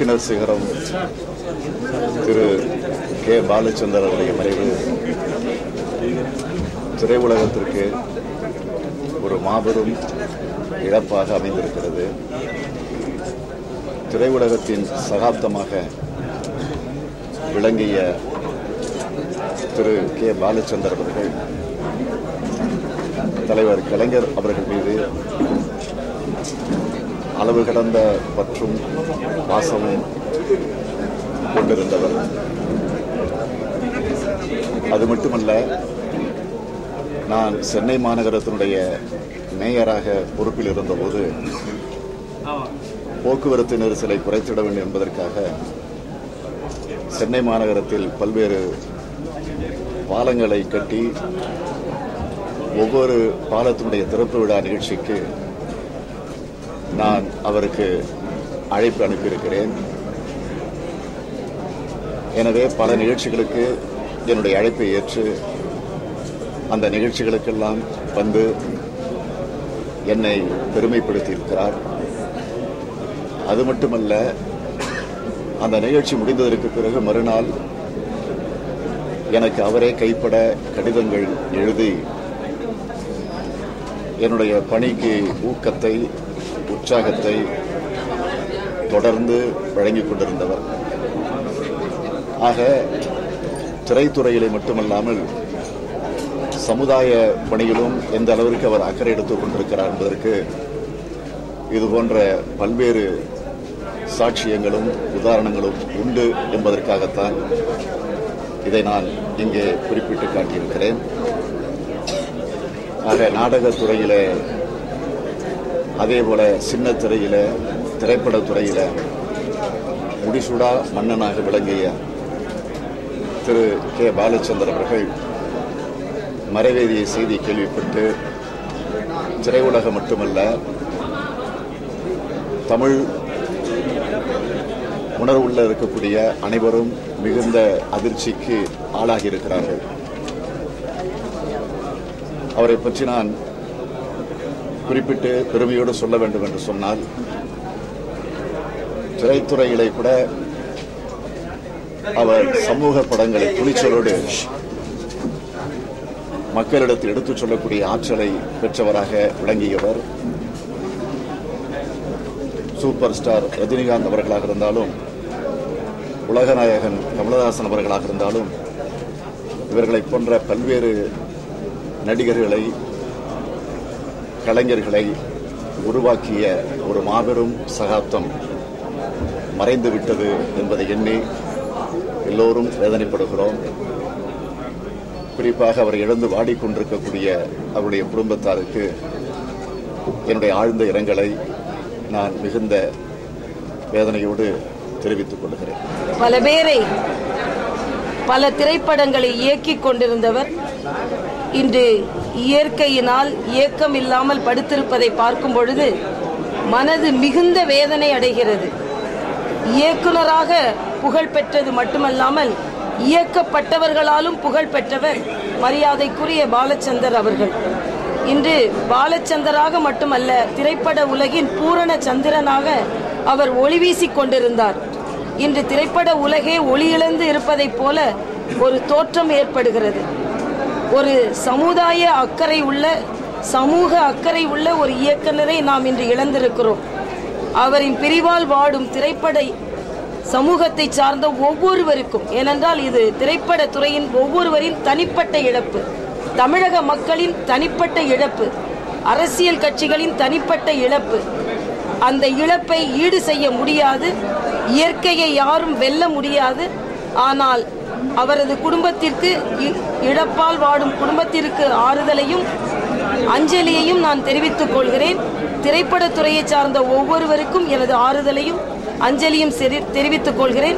இயக்குனர் சிகரம் திரு கே. பாலச்சந்தர் அவருடைய மறைவு. திரையுலகத்திற்கு ஒரு மாபெரும் இழப்பாக அமைந்திருக்கிறது. திரையுலகத்தின் சகாப்தமாக விளங்கிய திரு கே. பாலச்சந்தர் அவர்கள் தலைவர் கலைஞர் அவர்கள் மீது அளவு கடந்த பற்றும் பாசமும் கொண்டிருந்தவர். அது மட்டுமல்ல நான் சென்னை மாநகரத்தினுடைய மேயராக பொறுப்பில் இருந்தபோது போக்குவரத்து நெரிசலை குறைத்திட வேண்டும் என்பதற்காக சென்னை மாநகரத்தில் பல்வேறு பாலங்களை கட்டி ஒவ்வொரு பாலத்தினுடைய திறப்பு விழா நிகழ்ச்சிக்கு நான் அவருக்கு அழைப்பு அனுப்பியிருக்கிறேன். எனவே பல நிகழ்ச்சிகளுக்கு என்னுடைய அழைப்பை ஏற்று அந்த நிகழ்ச்சிகளுக்கெல்லாம் வந்து என்னை பெருமைப்படுத்தியிருக்கிறார். அது மட்டுமல்ல அந்த நிகழ்ச்சி முடிந்ததற்கு பிறகு மறுநாள் எனக்கு அவரே கைப்பட கடிதங்கள் எழுதி என்னுடைய பணிக்கு ஊக்கத்தை உற்சாகத்தை தொடர்ந்து வழங்கிக் கொண்டிருந்தவர். ஆக திரைத்துறையிலே மட்டுமல்லாமல் சமுதாய பணியிலும் எந்த அளவிற்கு அவர் அக்கறை எடுத்துக் கொண்டிருக்கிறார் என்பதற்கு இது போன்ற பல்வேறு சாட்சியங்களும் உதாரணங்களும் உண்டு என்பதற்காகத்தான் இதை நான் இங்கே குறிப்பிட்டு காட்டியிருக்கிறேன். ஆக நாடகத்துறையிலே அதே போல சின்ன திரையில திரைப்பட துறையில முடிசூடா மன்னனாக விளங்கிய திரு கே. பாலச்சந்தர் அவர்கள் மறைவேதிய செய்தி கேள்விப்பட்டு திரையுலகம் மட்டுமல்ல தமிழ் உணர்வுள்ள இருக்கக்கூடிய அனைவரும் மிகுந்த அதிர்ச்சிக்கு ஆளாகி இருக்கிறார்கள் அவரை பற்றி நான் குறிப்பிட்டு பெருமையோடு சொல்ல வேண்டும் என்று சொன்னால் திரைத்துறையிலே கூட அவர் சமூக படங்களை துணிச்சலோடு மக்களிடத்தில் எடுத்துச் சொல்லக்கூடிய ஆற்றலை பெற்றவராக விளங்கியவர் சூப்பர் ஸ்டார் ரஜினிகாந்த் அவர்களாக இருந்தாலும் உலகநாயகன் கமலஹாசன் அவர்களாக இருந்தாலும் இவர்களைப் போன்ற பல்வேறு நடிகர்களை கலைஞர்களை உருவாக்கிய ஒரு மாபெரும் சகாப்தம் மறைந்துவிட்டது என்பதை எண்ணி எல்லோரும் வேதனைப்படுகிறோம். குறிப்பாக அவர் இழந்து வாடிக்கொண்டிருக்கக்கூடிய அவருடைய குடும்பத்தாருக்கு என்னுடைய ஆழ்ந்த இரங்கலை நான் மிகுந்த வேதனையோடு தெரிவித்துக் கொள்கிறேன். பல பேரை பல திரைப்படங்களை இயக்கிக் கொண்டிருந்தவர் இன்று இயற்கையினால் இயக்கம் இல்லாமல் படுத்திருப்பதை பார்க்கும் பொழுது மனது மிகுந்த வேதனை அடைகிறது. இயக்குனராக புகழ் பெற்றது மட்டுமல்லாமல் இயக்கப்பட்டவர்களாலும் புகழ் பெற்றவர் மரியாதைக்குரிய பாலச்சந்தர் அவர்கள். இன்று பாலச்சந்தராக மட்டுமல்ல திரைப்பட உலகின் பூரண சந்திரனாக அவர் ஒளி வீசிக் கொண்டிருந்தார். இன்று திரைப்பட உலகே ஒளியிழந்து இருப்பதைப் போல ஒரு தோற்றம் ஏற்படுகிறது. ஒரு சமுதாய அக்கறை உள்ள சமூக அக்கறை உள்ள ஒரு இயக்குனரை நாம் இன்று இழந்திருக்கிறோம். அவரின் பிரிவால் வாடும் திரைப்பட சமூகத்தை சார்ந்த ஒவ்வொருவருக்கும் ஏனென்றால் இது திரைப்பட துறையின் ஒவ்வொருவரின் தனிப்பட்ட இழப்பு தமிழக மக்களின் தனிப்பட்ட இழப்பு அரசியல் கட்சிகளின் தனிப்பட்ட இழப்பு. அந்த இழப்பை ஈடு செய்ய முடியாது இயற்கையை யாரும் வெல்ல முடியாது. ஆனால் அவரது குடும்பத்திற்கு இ- இழப்பால் வாடும் குடும்பத்திற்கு ஆறுதலையும் அஞ்சலியையும் நான் தெரிவித்துக் கொள்கிறேன். திரைப்படத்துறையை சார்ந்த ஒவ்வொருவருக்கும் எனது ஆறுதலையும் அஞ்சலியும் தெரிவித்துக் கொள்கிறேன்.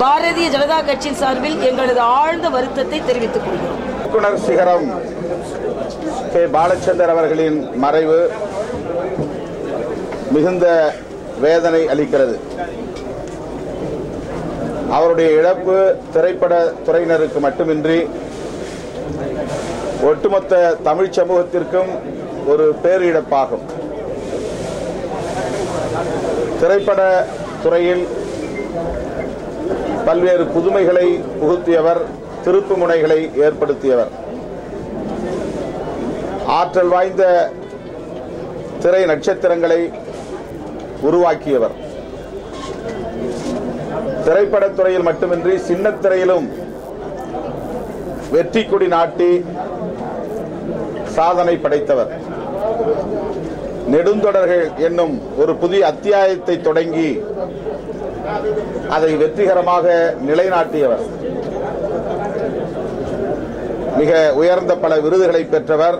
பாரதிய ஜனதா கட்சியின் சார்பில் எங்களது ஆழ்ந்த வருத்தத்தை தெரிவித்துக் கொள்கிறோம். இயக்குனர் சிகரம் கே. பாலச்சந்தர் அவர்களின் மறைவு மிகுந்த வேதனை அளிக்கிறது. அவருடைய இழப்பு திரைப்பட துறையினருக்கு மட்டுமின்றி ஒட்டுமொத்த தமிழ் சமூகத்திற்கும் ஒரு பேரிழப்பாகும். திரைப்பட துறையில் பல்வேறு புதுமைகளை புகுத்தியவர் திருப்பு முனைகளை ஏற்படுத்தியவர். ஆற்றல் வாய்ந்த திரை நட்சத்திரங்களை உருவாக்கியவர். திரைப்படத்துறையில் மட்டுமின்றி சின்னத்திரையிலும் வெற்றி கொடி நாட்டி சாதனை படைத்தவர். நெடுந்தொடர்கள் என்னும் ஒரு புதிய அத்தியாயத்தை தொடங்கி அதை வெற்றிகரமாக நிலைநாட்டியவர். மிக உயர்ந்த பல விருதுகளை பெற்றவர்.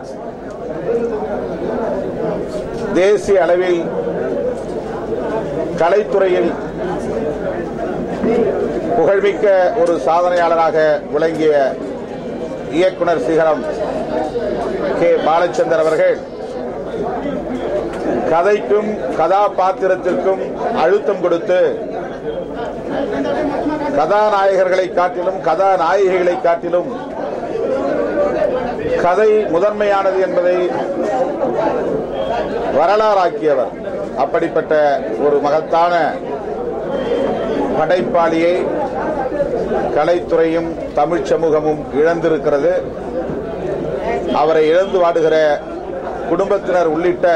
தேசிய அளவில் கலைத்துறையில் புகழ்மிக்க ஒரு சாதனையாளராக விளங்கிய இயக்குனர் சிகரம் கே. பாலச்சந்தர் அவர்கள் கதைக்கும் கதாபாத்திரத்திற்கும் அழுத்தம் கொடுத்து கதாநாயகர்களை காட்டிலும் கதாநாயகிகளை காட்டிலும் கதை முதன்மையானது என்பதை வரலாறாக்கியவர். அப்படிப்பட்ட ஒரு மகத்தான படைப்பாளியை கலைத்துறையும் தமிழ் சமூகமும் இழந்திருக்கிறது. அவரை இழந்து வாடுகிற குடும்பத்தினர் உள்ளிட்ட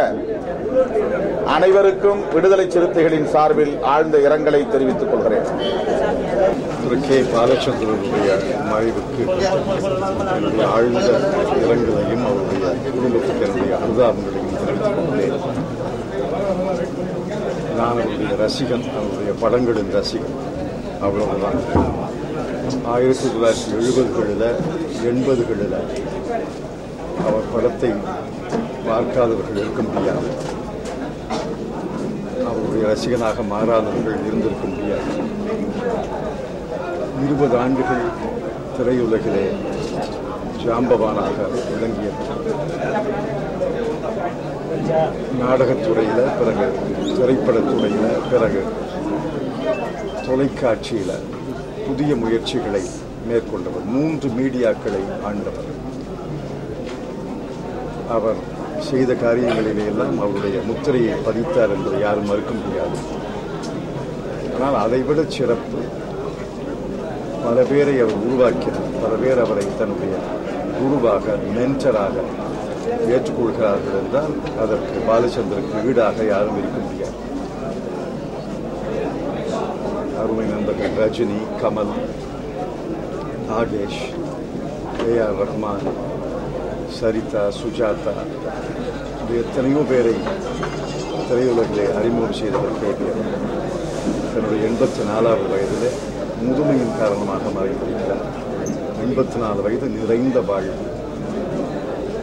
அனைவருக்கும் விடுதலை சிறுத்தைகளின் சார்பில் ஆழ்ந்த இரங்கலை தெரிவித்துக் கொள்கிறேன். திரு கே. பாலச்சந்திரனுடைய மறைவுக்கு என்னுடைய ஆழ்ந்த இரங்கலையும் அவருடைய குடும்பத்துக்கு என்னுடைய அனுதாபங்களையும் தெரிவித்துக் கொண்டேன் நான் அவருடைய ரசிகன் அவருடைய படங்களின் ரசிகன். அவ்வளவுதான். ஆயிரத்தி தொள்ளாயிரத்தி எழுபதுகளில் எண்பதுகளில் அவர் படத்தை பார்க்காதவர்கள் இருக்க முடியாது. அவருடைய ரசிகனாக மாறாதவர்கள் இருந்திருக்க முடியாது. இருபது ஆண்டுகள் திரையுலகிலே ஜாம்பவானாக விளங்கியது நாடகத்துறையில் பிறகு திரைப்படத்துறையில் பிறகு தொலைக்காட்சியில் புதிய முயற்சிகளை மேற்கொண்டவர் மூன்று மீடியாக்களை ஆண்டவர். அவர் செய்த காரியங்களிலே எல்லாம் அவருடைய முத்திரையை பதித்தார் என்பதை யாரும் மறுக்க முடியாது. ஆனால் அதைவிட சிறப்பு பல பேரை அவர் உருவாக்கினார். பல பேர் அவரை தன்னுடைய குருவாக மென்டராக ஏற்றுக்கொள்கிறார்கள் என்றால் அதற்கு பாலச்சந்தருக்கு ஈடாக யாரும் இருக்க முடியாது. அருமை நண்பர்கள் ரஜினி கமல் நாகேஷ் ஏ ஆர் ரஹ்மான் சரிதா சுஜாதா இது எத்தனையோ பேரை திரையுலகிலே அறிமுகம் செய்தவர் கேட்டியவர் தன்னுடைய எண்பத்தி நாலாவது வயதில் முதுமையின் காரணமாக மறைந்திருக்கிறார் எண்பத்தி நாலு வயது நிறைந்த வாழ்வு.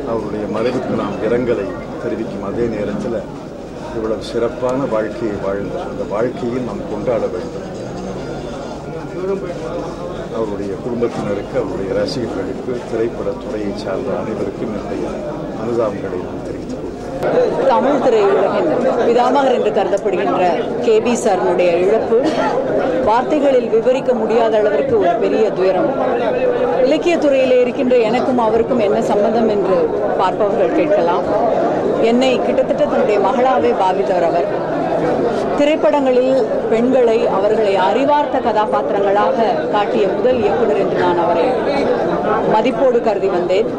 அவருடைய மறைவுக்கு நாம் இரங்கலை தெரிவிக்கும் அதே நேரத்தில் இவ்வளவு சிறப்பான வாழ்க்கையை வாழ்ந்த அந்த வாழ்க்கையில் நாம் கொண்டாட வேண்டும். அவருடைய குடும்பத்தினருக்கு அவருடைய ரசிகர்களுக்கு திரைப்படத் துறையை சார்ந்த அனைவருக்கும் என்னுடைய அனுதாபம் நான் தெரிவித்துக் தமிழ் திரையுலகின் பிதாமகர் என்று கருதப்படுகின்ற கே பி சாரனுடைய இழப்பு வார்த்தைகளில் விவரிக்க முடியாத அளவிற்கு ஒரு பெரிய துயரம் இலக்கியத்துறையில் இருக்கின்ற எனக்கும் அவருக்கும் என்ன சம்பந்தம் என்று பார்ப்பவர்கள் கேட்கலாம். என்னை கிட்டத்தட்ட தன்னுடைய மகளாவே பாவித்தவர் அவர். திரைப்படங்களில் பெண்களை அவர்களை அறிவார்த்த கதாபாத்திரங்களாக காட்டிய முதல் இயக்குனர் என்று நான் அவரை மதிப்போடு கருதி வந்தேன்.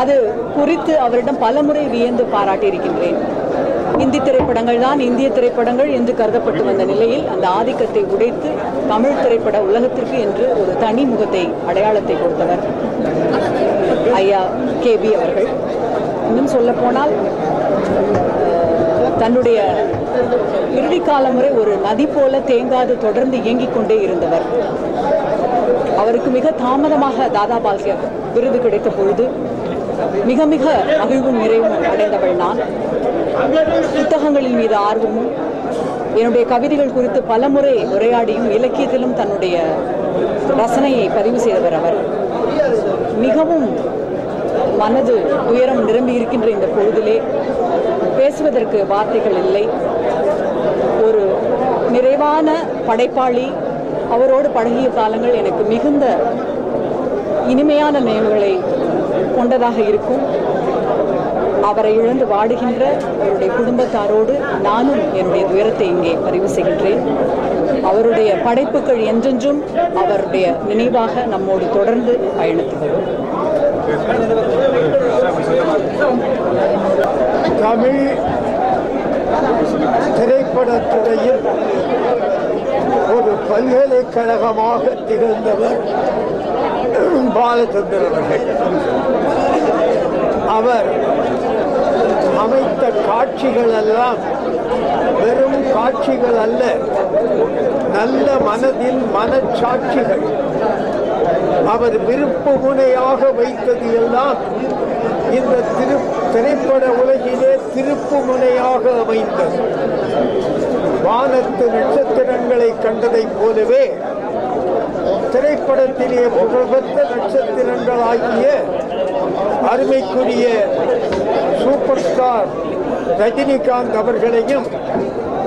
அது குறித்து அவரிடம் பலமுறை வியந்து பாராட்டியிருக்கின்றேன். இந்தி திரைப்படங்கள் தான் இந்திய திரைப்படங்கள் என்று கருதப்பட்டு வந்த நிலையில் அந்த ஆதிக்கத்தை உடைத்து தமிழ் திரைப்பட உலகத்திற்கு என்று ஒரு தனி முகத்தை அடையாளத்தை கொடுத்தவர் ஐயா கே பி அவர்கள். இன்னும் சொல்ல போனால் தன்னுடைய இறுதி காலம் வரை ஒரு நதி போல தேங்காது தொடர்ந்து இயங்கிக் கொண்டே இருந்தவர். அவருக்கு மிக தாமதமாக தாதா பால்கே விருது கிடைத்த பொழுது மிக மிக மகிழ்வும் நிறைவும் அடைந்தவள் நான். புத்தகங்களின் மீது ஆர்வமும் என்னுடைய கவிதைகள் குறித்து பலமுறை உரையாடியும் இலக்கியத்திலும் தன்னுடைய ரசனையை பதிவு செய்தவர் அவர். மிகவும் மனது துயரம் நிரம்பி இருக்கின்ற இந்த பொழுதிலே பேசுவதற்கு வார்த்தைகள் இல்லை. ஒரு நிறைவான படைப்பாளி அவரோடு பழகிய காலங்கள் எனக்கு மிகுந்த இனிமையான நினைவுகளை கொண்டதாக இருக்கும். அவரை இழந்து வாடுகின்ற அவருடைய குடும்பத்தாரோடு நானும் என்னுடைய துயரத்தை இங்கே பதிவு செய்கின்றேன். அவருடைய படைப்புகள் என்றென்றும் அவருடைய நினைவாக நம்மோடு தொடர்ந்து பயணித்து வரும். தமிழ் திரைப்படத்துறையில் பல்கலைக்கழகமாக திகழ்ந்தவர் பாலச்சந்திரன் அவர்கள் அவர் அமைத்த காட்சிகள் எல்லாம் வெறும் காட்சிகள் அல்ல நல்ல மனதின் மனச்சாட்சிகள். அவர் விருப்பு முனையாக வைத்தது எல்லாம் இந்த திரு திரைப்பட உலகிலே திருப்பு முனையாக அமைந்தது. வானத்து நட்சத்திரங்களை கண்டதைப் போலவே திரைப்படத்திலே புகழ்பெற்ற நட்சத்திரங்களாகிய அருமைக்குரிய சூப்பர் ஸ்டார் ரஜினிகாந்த் அவர்களையும்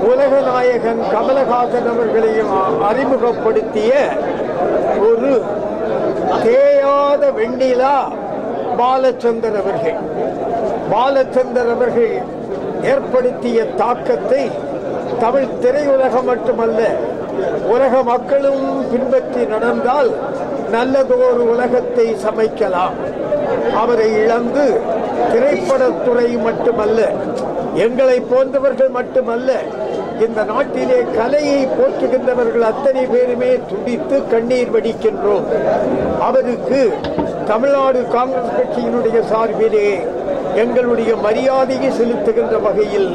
உலக நாயகன் கமலஹாசன் அவர்களையும் அறிமுகப்படுத்திய ஒரு தேயாத வெண்ணிலா பாலச்சந்தர் அவர்கள். பாலச்சந்தர் அவர்கள் ஏற்படுத்திய தாக்கத்தை தமிழ் திரையுலகம் மட்டுமல்ல உலக மக்களும் பின்பற்றி நடந்தால் நல்லதொரு உலகத்தை சமைக்கலாம். அவரை இழந்து திரைப்படத்துறை மட்டுமல்ல எங்களை போன்றவர்கள் மட்டுமல்ல இந்த நாட்டிலே கலையை போற்றுகின்றவர்கள் அத்தனை பேருமே துடித்து கண்ணீர் வடிக்கின்றோம். அவருக்கு தமிழ்நாடு காங்கிரஸ் கட்சியினுடைய சார்பிலே எங்களுடைய மரியாதையை செலுத்துகின்ற வகையில்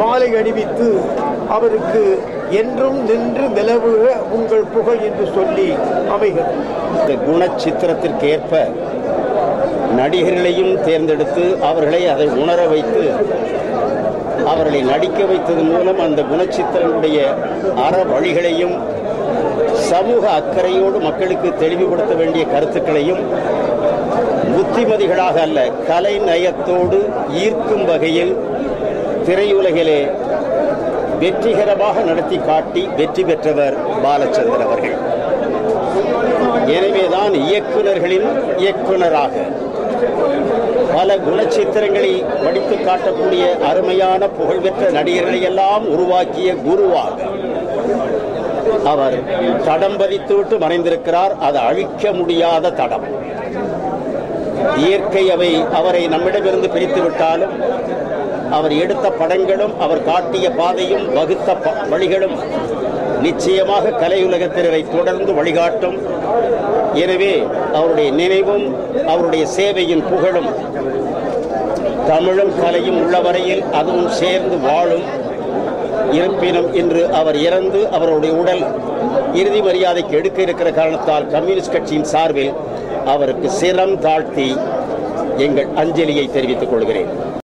மாலை அணிவித்து அவருக்கு என்றும் நின்று நிலவுக உங்கள் புகழ் என்று சொல்லி அமைகிறது இந்த குணச்சித்திரத்திற்கேற்ப நடிகர்களையும் தேர்ந்தெடுத்து அவர்களை அதை உணர வைத்து அவர்களை நடிக்க வைத்ததன் மூலம் அந்த குணச்சித்திரனுடைய அற வழிகளையும் சமூக அக்கறையோடு மக்களுக்கு தெளிவுபடுத்த வேண்டிய கருத்துக்களையும் புத்திமதிகளாக அல்ல கலை நயத்தோடு ஈர்க்கும் வகையில் திரையுலகிலே வெற்றிகரமாக நடத்தி காட்டி வெற்றி பெற்றவர் பாலச்சந்தர் அவர்கள். எனவேதான் இயக்குநர்களின் இயக்குனராக பல குணச்சித்திரங்களை படித்து காட்டக்கூடிய அருமையான புகழ்பெற்ற நடிகர்களை எல்லாம் உருவாக்கிய குருவாக அவர் தடம் பதித்துவிட்டு மறைந்திருக்கிறார். அது அழிக்க முடியாத தடம். இயற்கை அவை அவரை நம்மிடமிருந்து பிரித்து விட்டாலும் அவர் எடுத்த படங்களும் அவர் காட்டிய பாதையும் வகுத்த ப- வழிகளும் நிச்சயமாக கலையுலகத்தினரை தொடர்ந்து வழிகாட்டும். எனவே அவருடைய நினைவும் அவருடைய சேவையின் புகழும் தமிழும் கலையும் உள்ளவரையில் அதுவும் சேர்ந்து வாழும். இருப்பினும் இன்று அவர் இறந்து அவருடைய உடல் இறுதி மரியாதைக்கு எடுக்க இருக்கிற காரணத்தால் கம்யூனிஸ்ட் கட்சியின் சார்பில் அவருக்கு சிரம் தாழ்த்தி எங்கள் அஞ்சலியை தெரிவித்துக் கொள்கிறேன்.